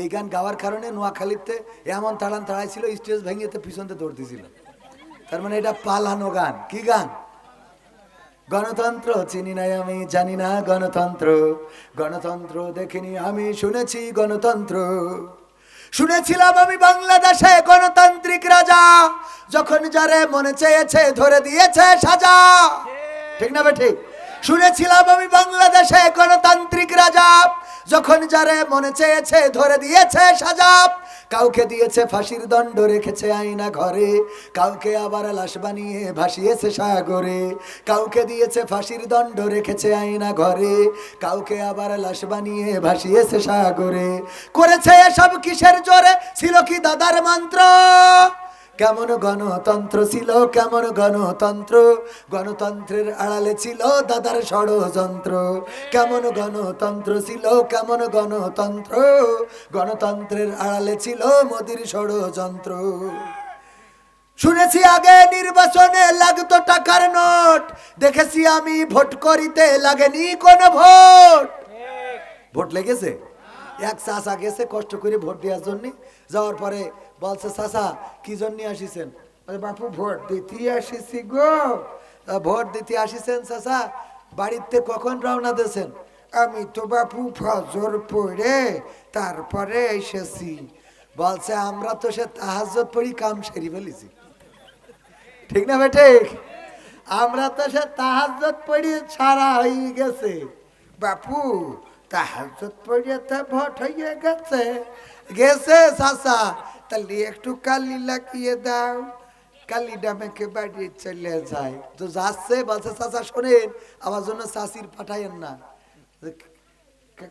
এই গান গাওয়ার কারণে নোয়াখালীতে এমন তাড়ান তাড়াইছিল, স্টেজ ভেঙেতে পিছনতে দৌড় দিছিল। তার মানে এটা পালানো গান। কি গান? গণতন্ত্র চিনি নাই আমি, জানি না গণতন্ত্র। গণতন্ত্র দেখিনি আমি, শুনেছি গণতন্ত্র। শুনেছিলাম আমি বাংলাদেশে গণতান্ত্রিক রাজা, যখন যারে মনে চেয়েছে ধরে দিয়েছে সাজা। ঠিক না ঠিক শুনেছিলাম আমি বাংলাদেশে গণতান্ত্রিক রাজা যখন যারে মনে চেয়েছে, ধরে দিয়েছে সাজা কাউকে দিয়েছে ফাঁসির দণ্ড, রেখেছে আয়না ঘরে। কাউকে আবার লাশ বানিয়ে ভাসিয়েছে সাগরে। কাউকে দিয়েছে ফাঁসির দণ্ড, রেখেছে আয়না ঘরে। কাউকে আবার লাশ বানিয়ে ভাসিয়েছে সাগরে। করেছে এসব কিসের জোরে? ছিল কি দাদার মন্ত্র? কেমন গণতন্ত্র ছিল, কেমন গণতন্ত্র? গণতন্ত্রের আড়ালে ছিল দাদার ষড়যন্ত্র। কেমন গণতন্ত্র ছিল, কেমন গণতন্ত্র? গণতন্ত্রের আড়ালে ছিল মোদির ষড়যন্ত্র। শুনেছি আগে নির্বাচনে লাগতো টাকার নোট। দেখেছি আমি ভোট করিতে লাগেনি কোনো ভোট। ভোট লেগেছে? এক চাষা গেছে কষ্ট করে ভোট দেওয়ার জন্য। যাওয়ার পরে বলছে চাষা কি জন্য আসিছেন? বাপু, ভোট দিতে আসিছি গো। ভোট দিতে আসিছেন চাষা বাড়িতে কখন রওনা দিয়েছেন? আমি তো বাপু ফজর পড়ে তারপরে এসেছি। বলছে, আমরা তো সে তাহাজত পড়ি, কাম সেরি ফেলেছি। ঠিক না বেটে আমরা তো সে তাহাজত পড়ি, ছাড়া হয়ে গেছে। বাপু তাহাজত পড়িয়ে তো ভোট হয়ে গেছে। গেছে চাষা তাহলে একটু কালি লাগিয়ে দাও। কালিটা মেখে বাড়ি চলে যায়। তো যাচ্ছে, বলছে চাষা শোনেন, আমার জন্য চাষির পাঠাইয়েন না।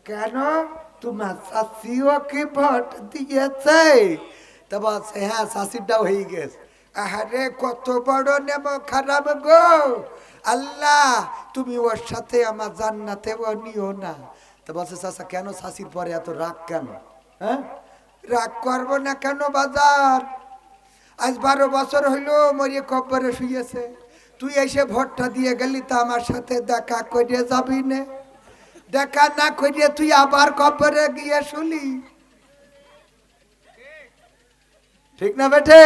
কেন? তোমার চাষিও কি ভোট দিয়েছে? তা বলছে হ্যাঁ চাষিরটাও হয়ে গেছে। আহারে, কত বড় নেম খারাপ গো। আল্লাহ, তুমি ওর সাথে আমার জান্নাতে ও নিও না। তা বলছে চাষা কেন শাশির পরে এত রাগ কেন? হ্যাঁ? রাগ করব না কেন বাজার? আজ বারো বছর হইল, মরিয়ে কব্বরে শুয়েছে তুই এসে ভোটটা দিয়ে গেলি তো আমার সাথে দেখা করে যাবি না। দেখা না করিয়ে তুই আবার কবরে গিয়ে শুলি। ঠিক না বেঠে?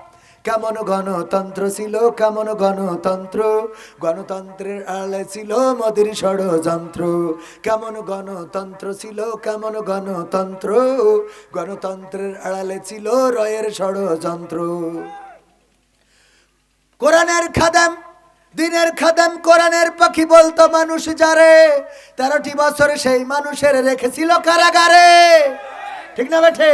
কেমন গণতন্ত্র ছিল, কেমন গণতন্ত্র? গণতন্ত্রের আড়ালে ছিল মোদির ষড়যন্ত্র। কেমন গণতন্ত্র ছিল, কেমন গণতন্ত্র? গণতন্ত্রের আড়ালে ছিল রয়ের ষড়যন্ত্র। কোরআনের খাদাম, দিনের খাদাম, কোরআনের পাখি বলতো মানুষ যারে? তেরোটি বছর সেই মানুষের রেখেছিল কারাগারে। ঠিক না বেঠে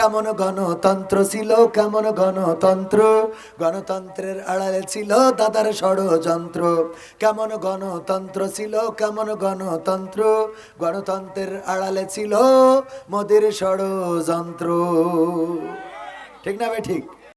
কেমন গণতন্ত্র ছিল, কেমন গণতন্ত্র? গণতন্ত্রের আড়ালে ছিল দাদার ষড়যন্ত্র। কেমন গণতন্ত্র ছিল, কেমন গণতন্ত্র? গণতন্ত্রের আড়ালে ছিল মোদের ষড়যন্ত্র। ঠিক না ভাই ঠিক?